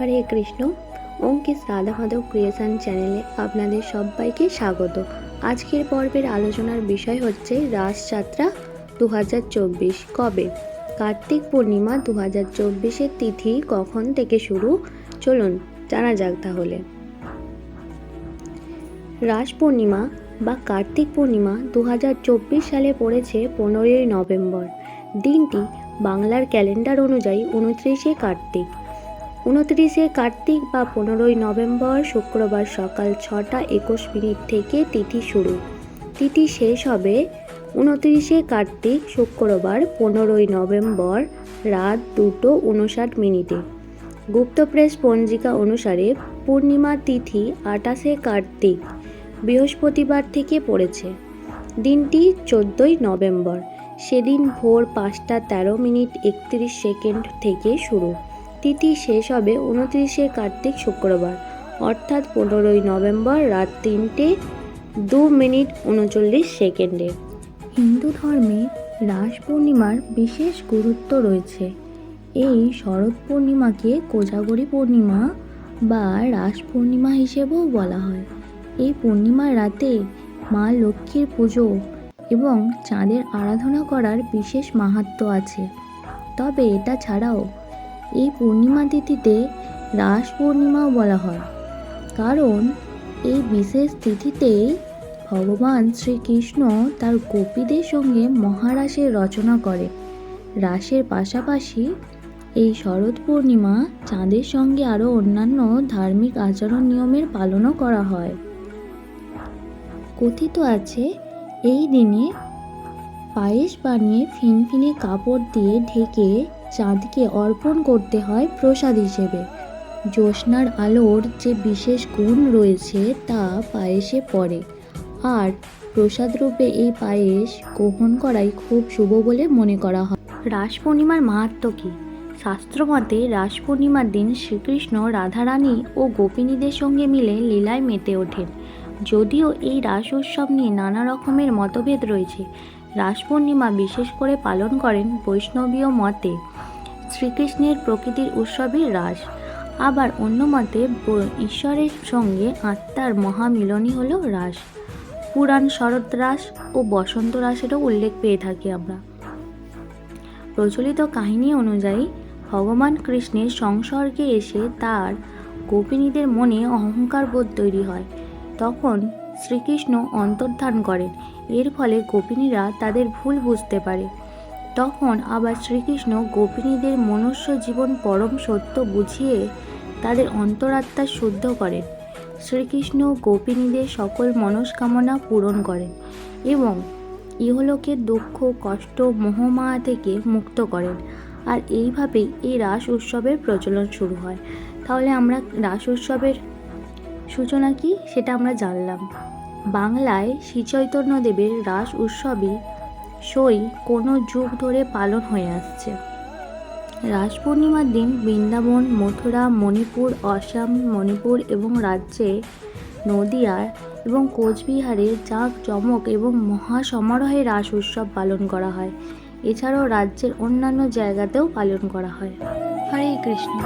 হরে Krishna. Ankit Radha Madhav creation চ্যানেলে আপনাদের সবাইকে স্বাগত। আজকের পর্বের আলোচনার বিষয় হচ্ছে রাসযাত্রা দু হাজার চব্বিশ কবে? কার্তিক পূর্ণিমা দু হাজার চব্বিশের তিথি কখন থেকে শুরু? চলুন জানা যাক তাহলে। রাস পূর্ণিমা বা কার্তিক পূর্ণিমা দু হাজার চব্বিশ সালে পড়েছে পনেরোই নভেম্বর। দিনটি বাংলার ক্যালেন্ডার অনুযায়ী উনত্রিশে কার্তিক। উনত্রিশে কার্তিক বা পনেরোই নভেম্বর শুক্রবার সকাল ছটা একুশ মিনিট থেকে তিথি শুরু। তিথি শেষ হবে উনত্রিশে কার্তিক শুক্রবার পনেরোই নভেম্বর রাত দুটো উনষাট মিনিটে। গুপ্তপ্রেস পঞ্জিকা অনুসারে পূর্ণিমা তিথি আটাশে কার্তিক বৃহস্পতিবার থেকে পড়েছে। দিনটি চোদ্দোই নভেম্বর। সেদিন ভোর পাঁচটা তেরো মিনিট একত্রিশ সেকেন্ড থেকে শুরু। তিথি শেষ হবে উনত্রিশে কার্তিক শুক্রবার, অর্থাৎ পনেরোই নভেম্বর রাত তিনটে, দু মিনিট উনচল্লিশ সেকেন্ডে। হিন্দু ধর্মে রাস পূর্ণিমার বিশেষ গুরুত্ব রয়েছে। এই শরৎ পূর্ণিমাকে কোজাগরী পূর্ণিমা বা রাস পূর্ণিমা হিসেবেও বলা হয়। এই পূর্ণিমার রাতে মা লক্ষ্মীর পুজো এবং চাঁদের আরাধনা করার বিশেষ মাহাত্ম্য আছে। তবে এটা ছাড়াও এই পূর্ণিমা তিথিতে রাস পূর্ণিমাও বলা হয়। কারণ এই বিশেষ তিথিতেই ভগবান শ্রীকৃষ্ণ তার গোপীদের সঙ্গে মহারাসের রচনা করে। রাসের পাশাপাশি এই শরৎ পূর্ণিমা চাঁদের সঙ্গে আরও অন্যান্য ধার্মিক আচরণ নিয়মের পালনও করা হয়। কথিত আছে, এই দিনে পায়েস বানিয়ে ফিনফিনে কাপড় দিয়ে ঢেকে চাঁদকে অর্পণ করতে হয় প্রসাদ হিসেবে। জ্যোৎস্নার আলোর যে বিশেষ গুণ রয়েছে তা পায়েসে পড়ে। আর প্রসাদ রূপে এই পায়েস গ্রহণ করাই খুব শুভ বলে মনে করা হয়। রাস পূর্ণিমার মাহাত্ম কী? শাস্ত্রমতে রাস পূর্ণিমার দিন শ্রীকৃষ্ণ রাধারানী ও গোপিনীদের সঙ্গে মিলে লীলায় মেতে ওঠেন। যদিও এই রাস উৎসব নিয়ে নানা রকমের মতভেদ রয়েছে। রাস পূর্ণিমা বিশেষ করে পালন করেন বৈষ্ণবীয় মতে। শ্রীকৃষ্ণের প্রকৃতির উৎসবই রাস। আবার অন্য মতে ঈশ্বরের সঙ্গে আত্মার মহামিলনই হল রাস। পুরাণ শরৎ রাস ও বসন্ত রাসেরও উল্লেখ পেয়ে থাকি আমরা। প্রচলিত কাহিনী অনুযায়ী, ভগবান কৃষ্ণের সংসর্গে এসে তার গোপিনীদের মনে অহংকার বোধ তৈরি হয়। তখন শ্রীকৃষ্ণ অন্তর্ধান করেন। এর ফলে গোপিনীরা তাদের ভুল বুঝতে পারে। তখন আবার শ্রীকৃষ্ণ গোপিনীদের মনুষ্য জীবন পরম সত্য বুঝিয়ে তাদের অন্তরাত্মা শুদ্ধ করেন। শ্রীকৃষ্ণ গোপিনীদের সকল মনস্কামনা পূরণ করেন এবং ইহলোকের দুঃখ, কষ্ট মোহমায়া থেকে মুক্ত করেন। আর এইভাবেই এই রাস উৎসবের প্রচলন শুরু হয়। তাহলে আমরা রাস উৎসবের সূচনা কি? সেটা আমরা জানলাম। বাংলায় শ্রীচৈতন্যদেবের রাস উৎসবই সই কোনো যুগ ধরে পালন হয়ে আসছে। রাস পূর্ণিমার দিন বৃন্দাবন, মথুরা, মণিপুর, অসম, মণিপুর এবং রাজ্যে নদিয়ার এবং কোচবিহারে জাঁক জমক এবং মহা সমারোহে রাস উৎসব পালন করা হয়। এছাড়াও রাজ্যের অন্যান্য জায়গাতেও পালন করা হয়। হরে কৃষ্ণ।